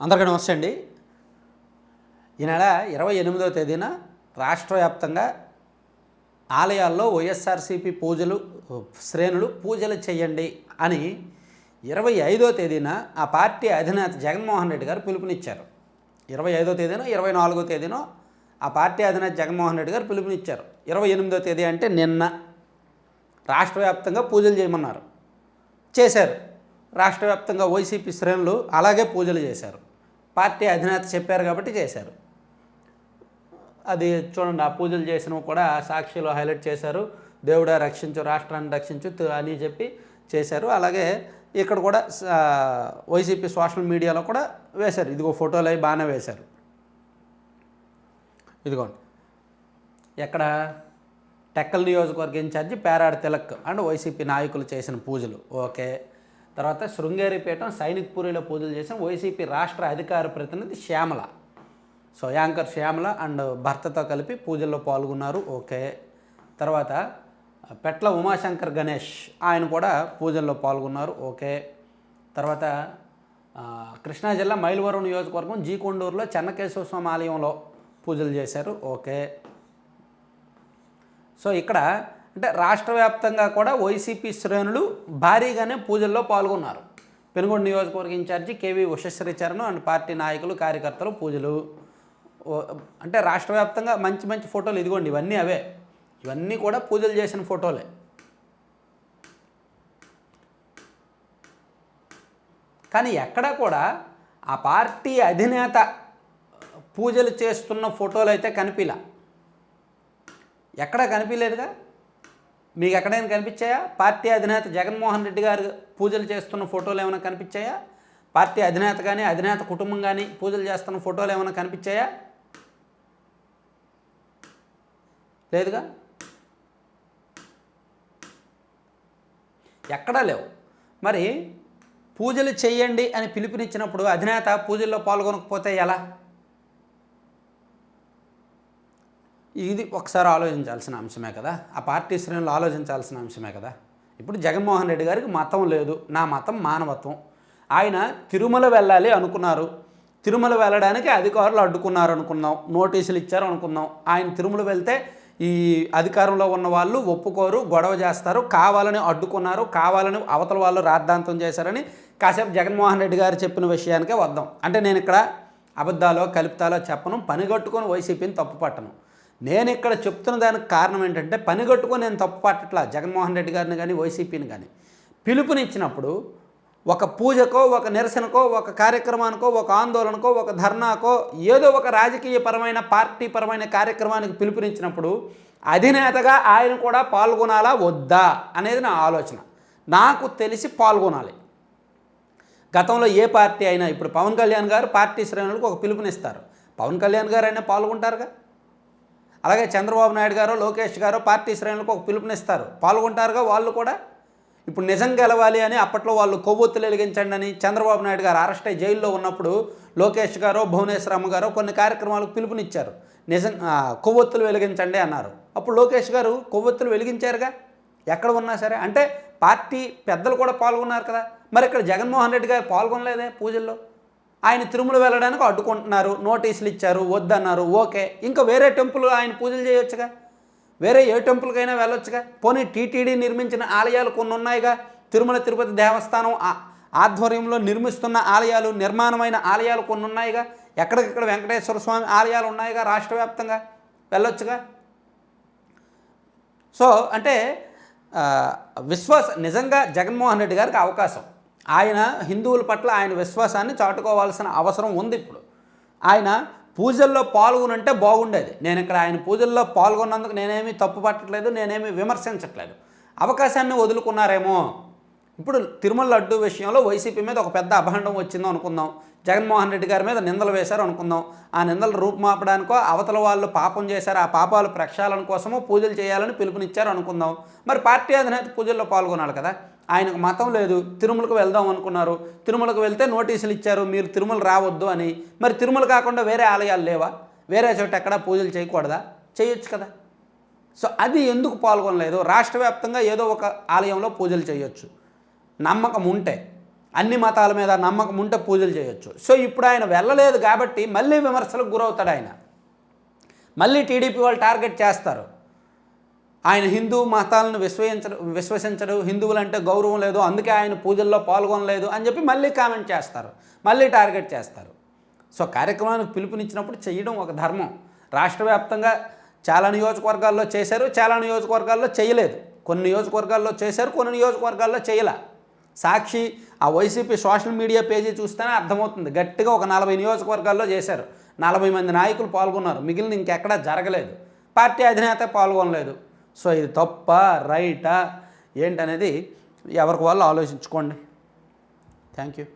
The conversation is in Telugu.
అందరికీ నమస్తే అండి. ఈ నెల ఇరవై ఎనిమిదవ తేదీన రాష్ట్ర వ్యాప్తంగా ఆలయాల్లో వైఎస్ఆర్సీపీ పూజలు శ్రేణులు పూజలు చేయండి అని ఇరవై ఐదో తేదీన ఆ పార్టీ అధినేత జగన్మోహన్ రెడ్డి గారు పిలుపునిచ్చారు. ఇరవై ఐదో తేదీన ఇరవై నాలుగో తేదీన ఆ పార్టీ అధినేత జగన్మోహన్ రెడ్డి గారు పిలుపునిచ్చారు. ఇరవై ఎనిమిదో తేదీ అంటే నిన్న రాష్ట్ర వ్యాప్తంగా పూజలు చేయమన్నారు. చేశారు. రాష్ట్ర వ్యాప్తంగా వైసీపీ శ్రేణులు అలాగే పూజలు చేశారు. పార్టీ అధినేత చెప్పారు కాబట్టి చేశారు. అది చూడండి ఆ పూజలు చేసినవి కూడా సాక్షిలో హైలైట్ చేశారు. దేవుడా రక్షించు రాష్ట్రాన్ని రక్షించు తు- అని చెప్పి చేశారు. అలాగే ఇక్కడ కూడా వైసీపీ సోషల్ మీడియాలో కూడా వేశారు. ఇదిగో ఫోటోలు అవి బాగానే వేశారు. ఇదిగోండి. ఎక్కడ? టెక్కల్ నియోజకవర్గ incharge Perada Tilak and YCP నాయకులు చేసిన పూజలు. ఓకే. తర్వాత శృంగేరిపీఠం సైనిక్పూరిలో పూజలు చేసిన వైసీపీ రాష్ట్ర అధికార ప్రతినిధి Shyamala. So anchor Shyamala and భర్తతో కలిపి పూజల్లో పాల్గొన్నారు. ఓకే. తర్వాత పెట్ల ఉమాశంకర్ గణేష్ ఆయన కూడా పూజల్లో పాల్గొన్నారు. ఓకే. తర్వాత కృష్ణా జిల్లా మైలవరం నియోజకవర్గం జీకొండూరులో చెన్నకేశ్వర స్వామి ఆలయంలో పూజలు చేశారు. ఓకే. సో ఇక్కడ అంటే రాష్ట్ర వ్యాప్తంగా కూడా వైసీపీ శ్రేణులు భారీగానే పూజల్లో పాల్గొన్నారు. పెనుగొండ నియోజకవర్గ incharge KV Ushasri Charan and party నాయకులు కార్యకర్తలు పూజలు అంటే రాష్ట్ర వ్యాప్తంగా మంచి మంచి ఫోటోలు ఇదిగోండి ఇవన్నీ అవే. ఇవన్నీ కూడా పూజలు చేసిన ఫోటోలే. కానీ ఎక్కడా కూడా ఆ పార్టీ అధినేత పూజలు చేస్తున్న ఫోటోలు అయితే కనిపిలా. ఎక్కడా కనిపించలేదుగా మీకు ఎక్కడైనా కనిపించాయా? పార్టీ అధినేత జగన్మోహన్ రెడ్డి గారు పూజలు చేస్తున్న ఫోటోలు ఏమైనా కనిపించాయా? పార్టీ అధినేత కానీ అధినేత కుటుంబం కానీ పూజలు చేస్తున్న ఫోటోలు ఏమైనా కనిపించాయా? లేదుగా? ఎక్కడా లేవు. మరి పూజలు చేయండి అని పిలుపునిచ్చినప్పుడు అధినేత పూజల్లో పాల్గొనకపోతే ఎలా? ఇది ఒకసారి ఆలోచించాల్సిన అంశమే కదా. ఆ పార్టీ శ్రేణులు ఆలోచించాల్సిన అంశమే కదా. ఇప్పుడు జగన్మోహన్ రెడ్డి గారికి మతం లేదు. నా మతం మానవత్వం. ఆయన తిరుమల వెళ్ళాలి అనుకున్నారు. తిరుమల వెళ్ళడానికి అధికారులు అడ్డుకున్నారు అనుకుందాం నోటీసులు ఇచ్చారు అనుకుందాం ఆయన తిరుమల వెళ్తే ఈ అధికారంలో ఉన్న వాళ్ళు ఒప్పుకోరు గొడవ చేస్తారు. కావాలని అడ్డుకున్నారు. కావాలని అవతల వాళ్ళు రాద్ధాంతం చేశారని కాసేపు జగన్మోహన్ రెడ్డి గారు చెప్పిన విషయానికే వద్దాం. అంటే నేను ఇక్కడ అబద్ధాలో కలుపుతాలో చెప్పను. పనిగట్టుకొని వైసీపీని తప్పు పట్టను నేను ఇక్కడ చెప్తున్న దానికి కారణం ఏంటంటే పనిగట్టుకొని నేను తప్పు పట్టట్లా. జగన్మోహన్ రెడ్డి గారిని కానీ వైసీపీని కానీ పిలుపునిచ్చినప్పుడు ఒక పూజకో ఒక నిరసనకో ఒక కార్యక్రమానికో ఒక ఆందోళనకో ఒక ధర్నాకో ఏదో ఒక రాజకీయపరమైన పార్టీ పరమైన కార్యక్రమానికి పిలుపునిచ్చినప్పుడు అధినేతగా ఆయన కూడా పాల్గొనాలా వద్దా అనేది నా ఆలోచన. నాకు తెలిసి పాల్గొనాలి. గతంలో ఏ పార్టీ అయినా ఇప్పుడు పవన్ కళ్యాణ్ గారు పార్టీ శ్రేణులకు ఒక పిలుపునిస్తారు. పవన్ కళ్యాణ్ గారు అయినా పాల్గొంటారుగా? అలాగే చంద్రబాబు నాయుడు గారు లోకేష్ గారు పార్టీ శ్రేణులకు ఒక పిలుపునిస్తారు. పాల్గొంటారుగా వాళ్ళు కూడా? ఇప్పుడు నిజం గెలవాలి అని అప్పట్లో వాళ్ళు కొవ్వొత్తులు వెలిగించండి అని చంద్రబాబు నాయుడు గారు అరెస్ట్ అయ్యి జైల్లో ఉన్నప్పుడు లోకేష్ గారు భువనేశ్వరమ్మ గారు కొన్ని కార్యక్రమాలకు పిలుపునిచ్చారు. నిజం కొవ్వొత్తులు వెలిగించండి అన్నారు. అప్పుడు లోకేష్ గారు కొవ్వొత్తులు వెలిగించారుగా? ఎక్కడ ఉన్నా సరే. అంటే పార్టీ పెద్దలు కూడా పాల్గొన్నారు కదా. మరి ఇక్కడ జగన్మోహన్ రెడ్డి గారు పాల్గొనలేదే పూజల్లో? ఆయన తిరుమల వెళ్ళడానికి అడ్డుకుంటున్నారు నోటీసులు ఇచ్చారు వద్దన్నారు ఓకే. ఇంకా వేరే టెంపుల్ ఆయన పూజలు చేయొచ్చుగా? వేరే ఏ టెంపుల్కైనా వెళ్ళొచ్చుగా? పోనీ టీటీడీ నిర్మించిన ఆలయాలు కొన్ని ఉన్నాయిగా? తిరుమల తిరుపతి దేవస్థానం ఆధ్వర్యంలో నిర్మిస్తున్న ఆలయాలు నిర్మాణమైన ఆలయాలు కొన్ని ఉన్నాయిగా? ఎక్కడికక్కడ వెంకటేశ్వర స్వామి ఆలయాలు ఉన్నాయిగా రాష్ట్ర వ్యాప్తంగా? వెళ్ళొచ్చుగా? సో అంటే విశ్వాస నిజంగా జగన్మోహన్ రెడ్డి గారికి అవకాశం. ఆయన హిందువుల పట్ల ఆయన విశ్వాసాన్ని చాటుకోవాల్సిన అవసరం ఉంది ఇప్పుడు. ఆయన పూజల్లో పాల్గొనంటే బాగుండేది. నేను ఇక్కడ ఆయన పూజల్లో పాల్గొన్నందుకు నేనేమి తప్పు పట్టట్లేదు నేనేమి విమర్శించట్లేదు. అవకాశాన్ని వదులుకున్నారేమో. ఇప్పుడు తిరుమల లడ్డు విషయంలో వైసీపీ మీద ఒక పెద్ద అభాండం వచ్చిందో అనుకుందాం. జగన్మోహన్ రెడ్డి గారి మీద నిందలు వేశారు అనుకుందాం. ఆ నిందలు రూపుమాపడానికో అవతల వాళ్ళు పాపం చేశారు ఆ పాపాలు ప్రక్షాళన కోసమో పూజలు చేయాలని పిలుపునిచ్చారు అనుకుందాం. మరి పార్టీ అధినేత పూజల్లో పాల్గొనాలి కదా. ఆయనకు మతం లేదు. తిరుమలకు వెళ్దాం అనుకున్నారు. తిరుమలకు వెళ్తే నోటీసులు ఇచ్చారు. మీరు తిరుమల రావద్దు అని. మరి తిరుమల కాకుండా వేరే ఆలయాలు లేవా? వేరే చోట ఎక్కడ పూజలు చేయకూడదా? చేయొచ్చు కదా. సో అది ఎందుకు పాల్గొనలేదు? రాష్ట్ర వ్యాప్తంగా ఏదో ఒక ఆలయంలో పూజలు చేయొచ్చు. నమ్మకం ఉంటే అన్ని మతాల మీద నమ్మకం ఉంటే పూజలు చేయొచ్చు. సో ఇప్పుడు ఆయన వెళ్ళలేదు కాబట్టి మళ్ళీ విమర్శలకు గురవుతాడు ఆయన. మళ్ళీ టీడీపీ వాళ్ళు టార్గెట్ చేస్తారు. ఆయన హిందూ మతాలను విశ్వసించడం విశ్వసించడు హిందువులంటే గౌరవం లేదు అందుకే ఆయన పూజల్లో పాల్గొనలేదు అని చెప్పి మళ్ళీ కామెంట్ చేస్తారు. మళ్ళీ టార్గెట్ చేస్తారు. సో కార్యక్రమానికి పిలుపునిచ్చినప్పుడు చేయడం ఒక ధర్మం. రాష్ట్ర వ్యాప్తంగా చాలా నియోజకవర్గాల్లో చేశారు చాలా నియోజకవర్గాల్లో చేయలేదు. కొన్ని నియోజకవర్గాల్లో చేశారు కొన్ని నియోజకవర్గాల్లో చేయలే. సాక్షి ఆ వైసీపీ సోషల్ మీడియా పేజీ చూస్తేనే అర్థమవుతుంది. గట్టిగా ఒక నలభై నియోజకవర్గాల్లో చేశారు. నలభై మంది నాయకులు పాల్గొన్నారు. మిగిలిన ఇంకెక్కడా జరగలేదు. పార్టీ అధినేత పాల్గొనలేదు. సో ఇది తప్ప? రైటా? ఏంటనేది ఎవరికి వాళ్ళు ఆలోచించుకోండి. Thank you.